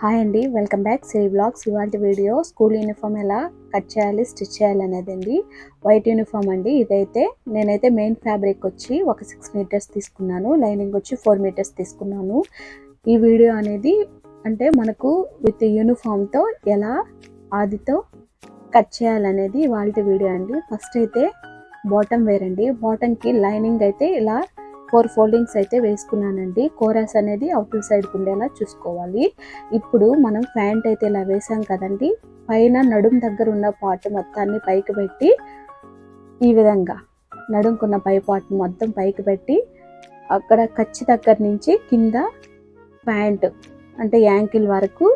Hi అండి welcome back. Sri blogs. ఇవాంటి video school uniform ఎలా కట్ చేయాలి స్టిచ్ చేయాలి అనేది అండి వైట్ యూనిఫామ్ అండి. ఇదైతే నేనైతే మెయిన్ ఫ్యాబ్రిక్ వచ్చి ఒక సిక్స్ మీటర్స్ తీసుకున్నాను. లైనింగ్ వచ్చి ఫోర్ మీటర్స్ తీసుకున్నాను. ఈ వీడియో అనేది అంటే మనకు విత్ యూనిఫామ్తో ఎలా ఆదితో కట్ చేయాలనేది వాళ్ళ వీడియో అండి. ఫస్ట్ అయితే బాటమ్ వేర్ అండి. బాటమ్కి లైనింగ్ అయితే ఇలా ఫోర్ ఫోల్డింగ్స్ అయితే వేసుకున్నానండి. కోరాస్ అనేది అవుటర్ సైడ్కి ఉండేలా చూసుకోవాలి. ఇప్పుడు మనం ప్యాంట్ అయితే ఇలా వేసాం కదండి. పైన నడుం దగ్గర ఉన్న పార్ట్ మొత్తాన్ని పైకి పెట్టి ఈ విధంగా నడుంకున్న పై పార్ట్ మొత్తం పైకి పెట్టి అక్కడ ఖర్చు దగ్గర నుంచి కింద ప్యాంట్ అంటే యాంకిల్ వరకు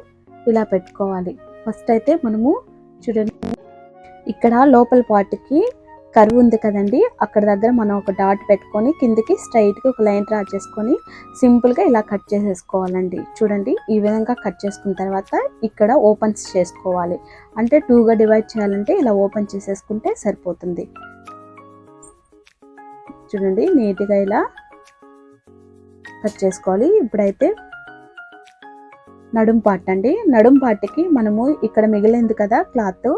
ఇలా పెట్టుకోవాలి. ఫస్ట్ అయితే మనము చూడండి. ఇక్కడ లోపల పార్ట్కి కరువు ఉంది కదండి అక్కడ దగ్గర మనం ఒక డాట్ పెట్టుకొని కిందకి స్ట్రైట్గా ఒక లైన్ డ్రా చేసుకొని సింపుల్గా ఇలా కట్ చేసేసుకోవాలండి. చూడండి ఈ విధంగా కట్ చేసుకున్న తర్వాత ఇక్కడ ఓపెన్స్ చేసుకోవాలి. అంటే టూగా డివైడ్ చేయాలంటే ఇలా ఓపెన్ చేసేసుకుంటే సరిపోతుంది. చూడండి నీట్గా ఇలా కట్ చేసుకోవాలి. ఇప్పుడైతే నడుం పార్ట్ అండి. నడుం పార్ట్కి మనము ఇక్కడ మిగిలింది కదా క్లాత్.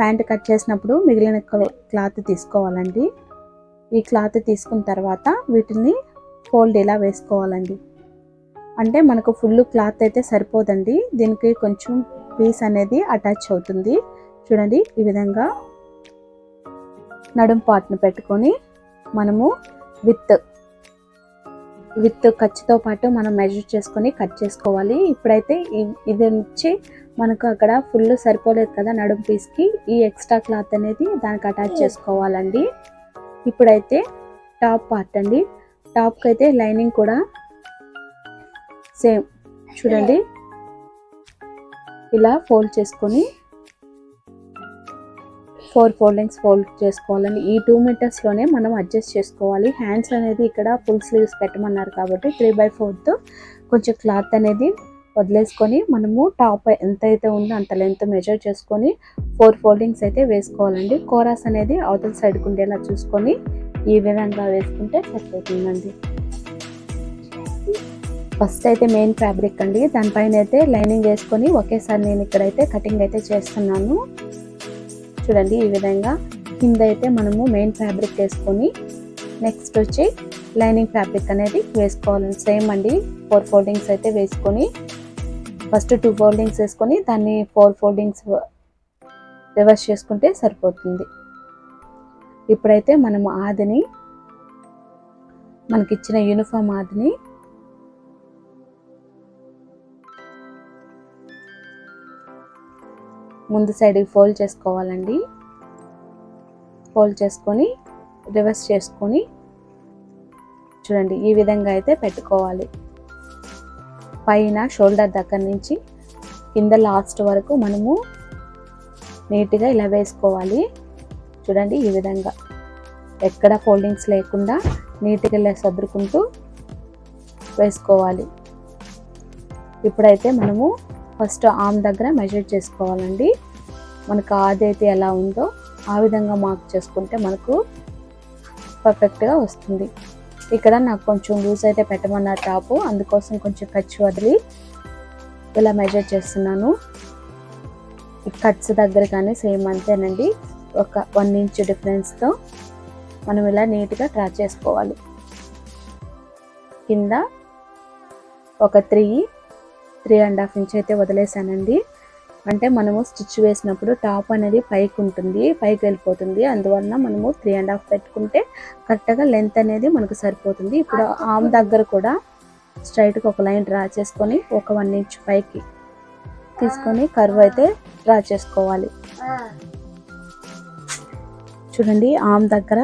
ప్యాంట్ కట్ చేసినప్పుడు మిగిలిన క్లాత్ తీసుకోవాలండి. ఈ క్లాత్ తీసుకున్న తర్వాత వీటిని ఫోల్డ్ ఇలా వేసుకోవాలండి. అంటే మనకు ఫుల్ క్లాత్ అయితే సరిపోదండి. దీనికి కొంచెం పీస్ అనేది అటాచ్ అవుతుంది. చూడండి ఈ విధంగా నడుం పార్ట్ని పెట్టుకొని మనము విత్ విత్ ఖర్చుతో పాటు మనం మెజర్ చేసుకొని కట్ చేసుకోవాలి. ఇప్పుడైతే ఇది నుంచి మనకు అక్కడ ఫుల్ సరిపోలేదు కదా నడుం పీస్కి. ఈ ఎక్స్ట్రా క్లాత్ అనేది దానికి అటాచ్ చేసుకోవాలండి. ఇప్పుడైతే టాప్ పార్ట్ అండి. టాప్కి అయితే లైనింగ్ కూడా సేమ్ చూడండి. ఇలా ఫోల్డ్ చేసుకొని ఫోర్ ఫోల్డింగ్స్ ఫోల్డ్ చేసుకోవాలండి. ఈ టూ మీటర్స్లోనే మనం అడ్జస్ట్ చేసుకోవాలి. హ్యాండ్స్ అనేది ఇక్కడ ఫుల్ స్లీవ్స్ పెట్టమన్నారు కాబట్టి త్రీ బై ఫోర్త్ కొంచెం క్లాత్ అనేది వదిలేసుకొని మనము టాప్ ఎంత అయితే ఉందో అంత లెంత్ మెజర్ చేసుకొని ఫోర్ ఫోల్డింగ్స్ అయితే వేసుకోవాలండి. కోరాస్ అనేది అవతల సైడ్కి ఉండేలా చూసుకొని ఈ విధంగా వేసుకుంటే సరిపోతుందండి. ఫస్ట్ అయితే మెయిన్ ఫ్యాబ్రిక్ అండి. దానిపైన అయితే లైనింగ్ వేసుకొని ఒకేసారి నేను ఇక్కడైతే కటింగ్ అయితే చేస్తున్నాను. చూడండి ఈ విధంగా కింద అయితే మనము మెయిన్ ఫ్యాబ్రిక్ వేసుకొని నెక్స్ట్ వచ్చి లైనింగ్ ఫ్యాబ్రిక్ అనేది వేసుకోవాలి. సేమ్ అండి. ఫోర్ ఫోల్డింగ్స్ అయితే వేసుకొని ఫస్ట్ టూ ఫోల్డింగ్స్ వేసుకొని దాన్ని ఫోర్ ఫోల్డింగ్స్ రివర్స్ చేసుకుంటే సరిపోతుంది. ఇప్పుడైతే మనము ఆదిని మనకిచ్చిన యూనిఫామ్ ఆదిని ముందు సైడ్కి ఫోల్డ్ చేసుకోవాలండి. ఫోల్డ్ చేసుకొని రివర్స్ చేసుకొని చూడండి ఈ విధంగా అయితే పెట్టుకోవాలి. పైన షోల్డర్ దగ్గర నుంచి కింద లాస్ట్ వరకు మనము నీట్గా ఇలా వేసుకోవాలి. చూడండి ఈ విధంగా. ఎక్కడ ఫోల్డింగ్స్ లేకుండా నీట్గా ఇలా సర్దుకుంటూ వేసుకోవాలి. ఇప్పుడైతే మనము ఫస్ట్ ఆమ్ దగ్గర మెజర్ చేసుకోవాలండి. మనకు ఆది అయితే ఎలా ఉందో ఆ విధంగా మార్క్ చేసుకుంటే మనకు పర్ఫెక్ట్గా వస్తుంది. ఇక్కడ నాకు కొంచెం లూజ్ అయితే పెట్టమన్నారు టాపు అందుకోసం కొంచెం ఖర్చు వదిలి ఇలా మెజర్ చేస్తున్నాను. కట్స్ దగ్గర కానీ సేమ్ అంతేనండి. ఒక వన్ ఇంచ్ డిఫరెన్స్తో మనం ఇలా నీట్గా డ్రా చేసుకోవాలి. కింద ఒక three three and half inch అయితే వదిలేసానండి. అంటే మనము స్టిచ్ వేసినప్పుడు టాప్ అనేది పైకి ఉంటుంది పైకి వెళ్ళిపోతుంది. అందువలన మనము త్రీ అండ్ హాఫ్ పెట్టుకుంటే కరెక్ట్గా లెంత్ అనేది మనకు సరిపోతుంది. ఇప్పుడు ఆమ్ దగ్గర కూడా స్ట్రైట్గా ఒక లైన్ డ్రా చేసుకొని ఒక వన్ ఇంచ్ పైకి తీసుకొని కర్వ్ అయితే డ్రా చేసుకోవాలి. చూడండి ఆమ్ దగ్గర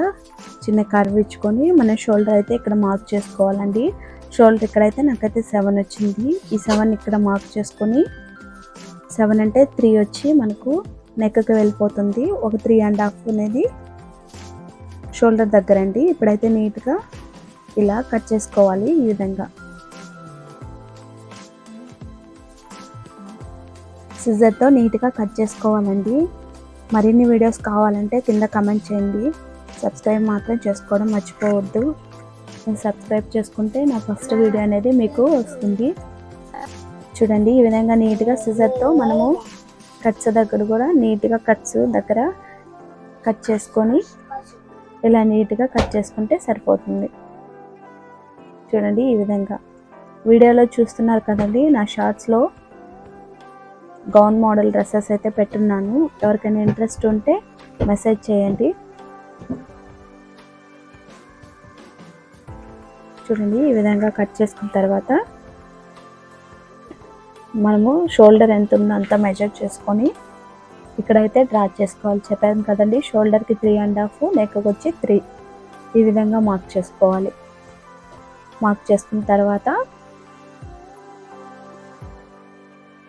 చిన్న కర్వ్ ఇచ్చుకొని మన షోల్డర్ అయితే ఇక్కడ మార్క్ చేసుకోవాలండి. షోల్డర్ ఇక్కడైతే నాకైతే సెవెన్ వచ్చింది. ఈ సెవెన్ ఇక్కడ మార్క్ చేసుకొని సెవెన్ అంటే త్రీ వచ్చి మనకు నెక్కి వెళ్ళిపోతుంది. ఒక త్రీ అండ్ హాఫ్ అనేది షోల్డర్ దగ్గర అండి ఇప్పుడైతే నీట్గా ఇలా కట్ చేసుకోవాలి ఈ విధంగా. సిజర్తో నీట్గా కట్ చేసుకోవాలండి. మరిన్ని వీడియోస్ కావాలంటే కింద కమెంట్ చేయండి. సబ్స్క్రైబ్ మాత్రం చేసుకోవడం మర్చిపోవద్దు. సబ్స్క్రైబ్ చేసుకుంటే నా ఫస్ట్ వీడియో అనేది మీకు వస్తుంది. చూడండి ఈ విధంగా నీట్గా సిజర్తో మనము కట్స్ దగ్గర కూడా నీట్గా కట్స్ దగ్గర కట్ చేసుకొని ఇలా నీట్గా కట్ చేసుకుంటే సరిపోతుంది. చూడండి ఈ విధంగా. వీడియోలో చూస్తున్నారు కదండి నా షార్ట్స్లో గౌన్ మోడల్ డ్రెస్సెస్ అయితే పెట్టున్నాను. ఎవరికైనా ఇంట్రెస్ట్ ఉంటే మెసేజ్ చేయండి. చూడండి ఈ విధంగా కట్ చేసుకున్న తర్వాత మనము షోల్డర్ ఎంత ఉందో అంత మెజర్ చేసుకొని ఇక్కడైతే డ్రా చేసుకోవాలి. చెప్పాను కదండి షోల్డర్కి త్రీ అండ్ హాఫ్ నెక్కి వచ్చి త్రీ ఈ విధంగా మార్క్ చేసుకోవాలి. మార్క్ చేసుకున్న తర్వాత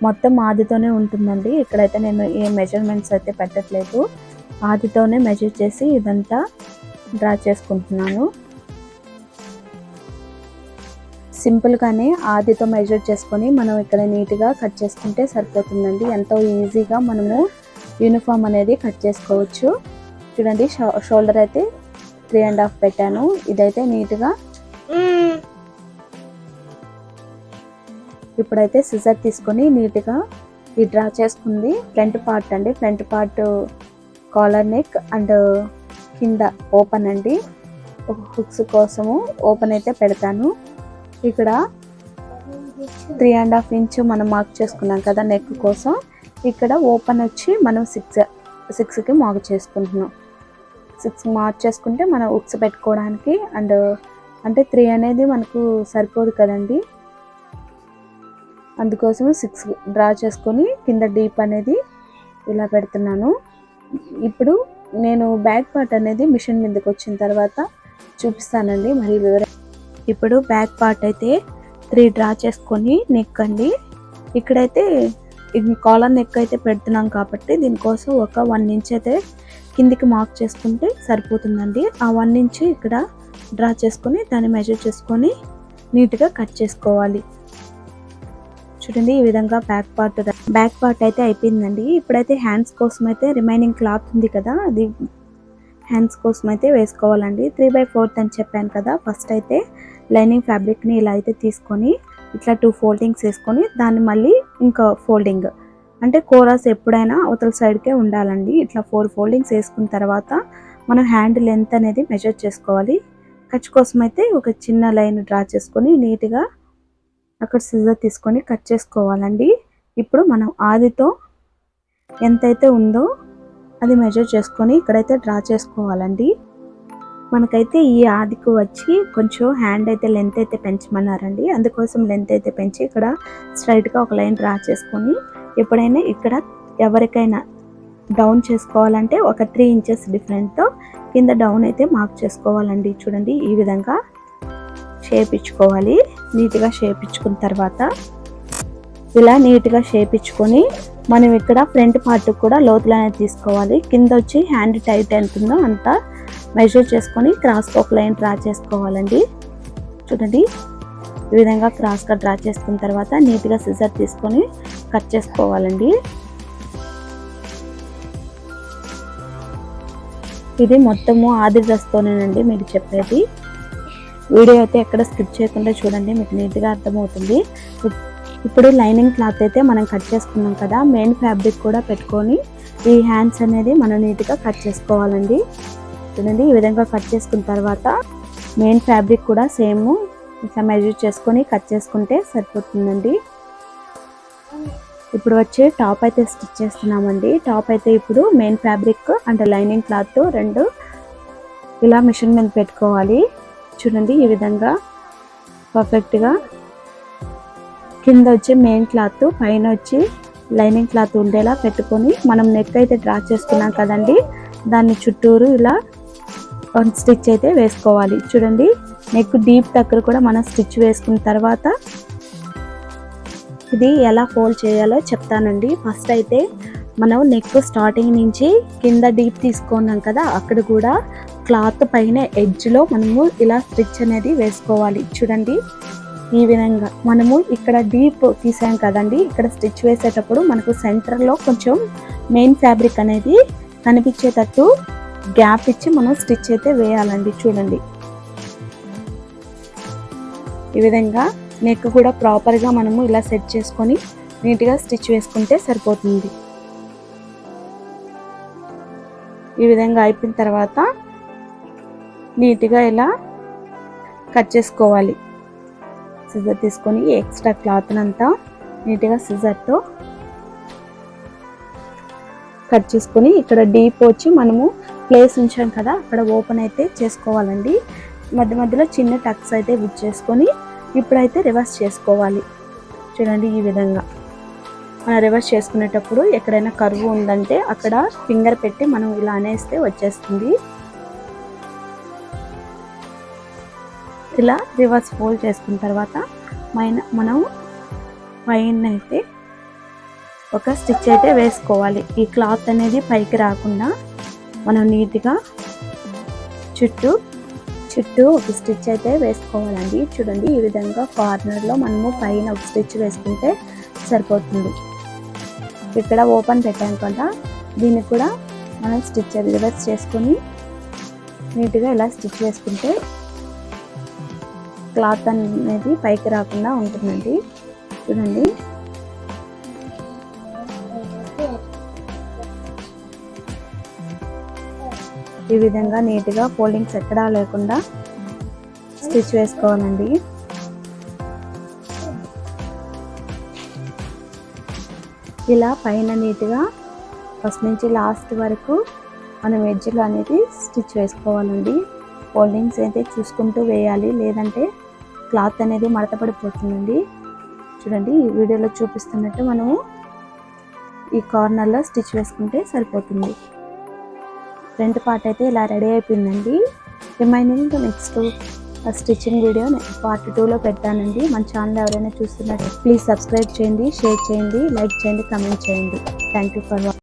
మొత్తం ఆదితోనే ఉంటుందండి. ఇక్కడైతే నేను ఏ మెజర్మెంట్స్ అయితే పెట్టట్లేదు. ఆదితోనే మెజర్ చేసి ఇదంతా డ్రా చేసుకుంటున్నాను. సింపుల్గానే ఆదితో మెజర్ చేసుకొని మనం ఇక్కడ నీట్గా కట్ చేసుకుంటే సరిపోతుందండి. ఎంతో ఈజీగా మనము యూనిఫామ్ అనేది కట్ చేసుకోవచ్చు. చూడండి షోల్డర్ అయితే త్రీ అండ్ హాఫ్ పెట్టాను. ఇదైతే నీట్గా ఇప్పుడైతే సిజర్ తీసుకొని నీట్గా ఈ డ్రా చేసుకుంది. ఫ్రంట్ పార్ట్ అండి. Front part collar neck and కింద ఓపెన్ అండి. హుక్స్ కోసము ఓపెన్ అయితే పెడతాను. ఇక్కడ త్రీ అండ్ హాఫ్ ఇంచ్ మనం మార్క్ చేసుకున్నాం కదా నెక్ కోసం. ఇక్కడ ఓపెన్ వచ్చి మనం సిక్స్ సిక్స్కి మార్క్ చేసుకుంటున్నాం. సిక్స్ మార్క్ చేసుకుంటే మనం ఉక్స్ పెట్టుకోవడానికి అండ్ అంటే త్రీ అనేది మనకు సరిపోదు కదండి. అందుకోసం సిక్స్ డ్రా చేసుకొని కింద డీప్ అనేది ఇలా పెడుతున్నాను. ఇప్పుడు నేను బ్యాక్ పార్ట్ అనేది మిషన్ మీదకి వచ్చిన తర్వాత చూపిస్తానండి. మరి వివర ఇప్పుడు బ్యాక్ పార్ట్ అయితే త్రీ డ్రా చేసుకొని నెక్ అండి ఇక్కడైతే కాలర్ నెక్ అయితే పెడుతున్నాం కాబట్టి దీనికోసం ఒక వన్ ఇంచ్ అయితే కిందికి మార్క్ చేసుకుంటే సరిపోతుందండి. ఆ వన్ ఇంచ్ ఇక్కడ డ్రా చేసుకొని దాన్ని మెజర్ చేసుకొని నీట్గా కట్ చేసుకోవాలి. చూడండి ఈ విధంగా బ్యాక్ పార్ట్ బ్యాక్ పార్ట్ అయితే అయిపోయిందండి. ఇప్పుడైతే హ్యాండ్స్ కోసం అయితే రిమైనింగ్ క్లాత్ ఉంది కదా అది హ్యాండ్స్ కోసం అయితే వేసుకోవాలండి. త్రీ బై ఫోర్త్ అని చెప్పాను కదా ఫస్ట్ అయితే లైనింగ్ ఫ్యాబ్రిక్ని ఇలా అయితే తీసుకొని ఇట్లా టూ ఫోల్డింగ్స్ వేసుకొని దాన్ని మళ్ళీ ఇంకా ఫోల్డింగ్ అంటే కోరాస్ ఎప్పుడైనా అవతల సైడ్కే ఉండాలండి. ఇట్లా ఫోర్ ఫోల్డింగ్స్ వేసుకున్న తర్వాత మనం హ్యాండ్ లెంత్ అనేది మెజర్ చేసుకోవాలి. ఖర్చు కోసం అయితే ఒక చిన్న లైన్ డ్రా చేసుకొని నీట్గా అక్కడ సిజర్ తీసుకొని కట్ చేసుకోవాలండి. ఇప్పుడు మనం ఆదితో ఎంతైతే ఉందో అది మెజర్ చేసుకొని ఇక్కడైతే డ్రా చేసుకోవాలండి. మనకైతే ఈ ఆదికు వచ్చి కొంచెం హ్యాండ్ అయితే లెంత్ అయితే పెంచమన్నారండి. అందుకోసం లెంత్ అయితే పెంచి ఇక్కడ స్ట్రైట్గా ఒక లైన్ డ్రా చేసుకొని ఎప్పుడైనా ఇక్కడ ఎవరికైనా డౌన్ చేసుకోవాలంటే ఒక త్రీ ఇంచెస్ డిఫరెంట్తో కింద డౌన్ అయితే మార్క్ చేసుకోవాలండి. చూడండి ఈ విధంగా షేప్ ఇచ్చుకోవాలి. నీట్గా షేప్ ఇచ్చుకున్న తర్వాత ఇలా నీట్గా షేప్ ఇచ్చుకొని మనం ఇక్కడ ఫ్రంట్ పార్ట్ కూడా లోతులు తీసుకోవాలి. కింద వచ్చి హ్యాండ్ టైట్ ఎంత ఉందో అంత మెజర్ చేసుకొని క్రాస్గా ఒక లైన్ డ్రా చేసుకోవాలండి. చూడండి ఈ విధంగా క్రాస్గా డ్రా చేసుకున్న తర్వాత నీట్గా సిజర్ తీసుకొని కట్ చేసుకోవాలండి. ఇది మొత్తము ఆది డ్రెస్తోనేనండి మీకు చెప్పేది. వీడియో అయితే ఎక్కడ స్కిప్ చేయకుండా చూడండి మీకు నీట్గా అర్థమవుతుంది. ఇప్పుడు లైనింగ్ క్లాత్ అయితే మనం కట్ చేసుకున్నాం కదా మెయిన్ ఫ్యాబ్రిక్ కూడా పెట్టుకొని ఈ హ్యాండ్స్ అనేది మనం నీట్గా కట్ చేసుకోవాలండి. చూడండి ఈ విధంగా కట్ చేసుకున్న తర్వాత మెయిన్ ఫ్యాబ్రిక్ కూడా సేమ్ ఇట్లా మెజర్ చేసుకొని కట్ చేసుకుంటే సరిపోతుందండి. ఇప్పుడు వచ్చి టాప్ అయితే స్టిచ్ చేస్తున్నామండి. టాప్ అయితే ఇప్పుడు మెయిన్ ఫ్యాబ్రిక్ అంటే లైనింగ్ క్లాత్ రెండు ఇలా మిషన్ మీద పెట్టుకోవాలి. చూడండి ఈ విధంగా పర్ఫెక్ట్గా కింద వచ్చి మెయిన్ క్లాత్ పైన వచ్చి లైనింగ్ క్లాత్ ఉండేలా పెట్టుకొని మనం నెక్ అయితే డ్రా చేసుకున్నాం కదండి. దాన్ని చుట్టూరు ఇలా వన్ స్టిచ్ అయితే వేసుకోవాలి. చూడండి నెక్ డీప్ దగ్గర కూడా మనం స్టిచ్ వేసుకున్న తర్వాత ఇది ఎలా ఫోల్డ్ చేయాలో చెప్తానండి. ఫస్ట్ అయితే మనం నెక్ స్టార్టింగ్ నుంచి కింద డీప్ తీసుకున్నాం కదా అక్కడ కూడా క్లాత్ పైన ఎడ్జ్లో మనము ఇలా స్టిచ్ అనేది వేసుకోవాలి. చూడండి ఈ విధంగా మనము ఇక్కడ డీప్ తీసాం కదండి ఇక్కడ స్టిచ్ వేసేటప్పుడు మనకు సెంటర్లో కొంచెం మెయిన్ ఫ్యాబ్రిక్ అనేది కనిపించేటట్టు గ్యాప్ ఇచ్చి మనం స్టిచ్ అయితే వేయాలండి చూడండి. ఈ విధంగా నెక్ కూడా ప్రాపర్గా మనము ఇలా సెట్ చేసుకొని నీట్గా స్టిచ్ వేసుకుంటే సరిపోతుంది. ఈ విధంగా అయిపోయిన తర్వాత నీట్గా ఇలా కట్ చేసుకోవాలి. సిజర్ తీసుకొని ఎక్స్ట్రా క్లాత్నంతా నీట్గా సిజర్తో కట్ చేసుకొని ఇక్కడ డీప్ వచ్చి మనము ప్లేస్ ఉంచాం కదా అక్కడ ఓపెన్ అయితే చేసుకోవాలండి. మధ్య మధ్యలో చిన్న టక్స్ అయితే బుక్ చేసుకొని ఇప్పుడైతే రివర్స్ చేసుకోవాలి. చూడండి ఈ విధంగా. మనం రివర్స్ చేసుకునేటప్పుడు ఎక్కడైనా కరువు ఉందంటే అక్కడ ఫింగర్ పెట్టి మనం ఇలా అనేస్తే వచ్చేస్తుంది. ఇలా రివర్స్ ఫోల్డ్ చేసుకున్న తర్వాత మైన మనం పైన అయితే ఒక స్టిచ్ అయితే వేసుకోవాలి. ఈ క్లాత్ అనేది పైకి రాకుండా మనం నీట్గా చుట్టూ చుట్టూ ఒక స్టిచ్ అయితే వేసుకోవాలండి. చూడండి ఈ విధంగా కార్నర్లో మనము పైన ఒక స్టిచ్ వేసుకుంటే సరిపోతుంది. ఇక్కడ ఓపెన్ పెట్టాం కదా దీన్ని కూడా మనం స్టిచ్ రివర్స్ చేసుకొని నీట్గా ఇలా స్టిచ్ వేసుకుంటే క్లాత్ అనేది పైకి రాకుండా ఉంటుందండి. చూడండి. ఈ విధంగా నీట్గా ఫోల్డింగ్స్ ఎక్కడా లేకుండా స్టిచ్ వేసుకోవాలండి. ఇలా పైన నీట్గా ఫస్ట్ నుంచి లాస్ట్ వరకు మనం ఎడ్జ్లు అనేది స్టిచ్ వేసుకోవాలండి. ఫోల్డింగ్స్ అయితే చూసుకుంటూ వేయాలి లేదంటే క్లాత్ అనేది మడతపడిపోతుందండి చూడండి ఈ వీడియోలో చూపిస్తున్నట్టు మనము ఈ కార్నర్లో స్టిచ్ వేసుకుంటే సరిపోతుంది. ఫ్రంట్ పార్ట్ అయితే ఇలా రెడీ అయిపోయిందండి. Remaining next stitching video part టూలో పెట్టానండి మన ఛానల్ ఎవరైనా చూస్తున్నట్టు ప్లీజ్ సబ్స్క్రైబ్ చేయండి షేర్ చేయండి లైక్ చేయండి కమెంట్ చేయండి. Thank you for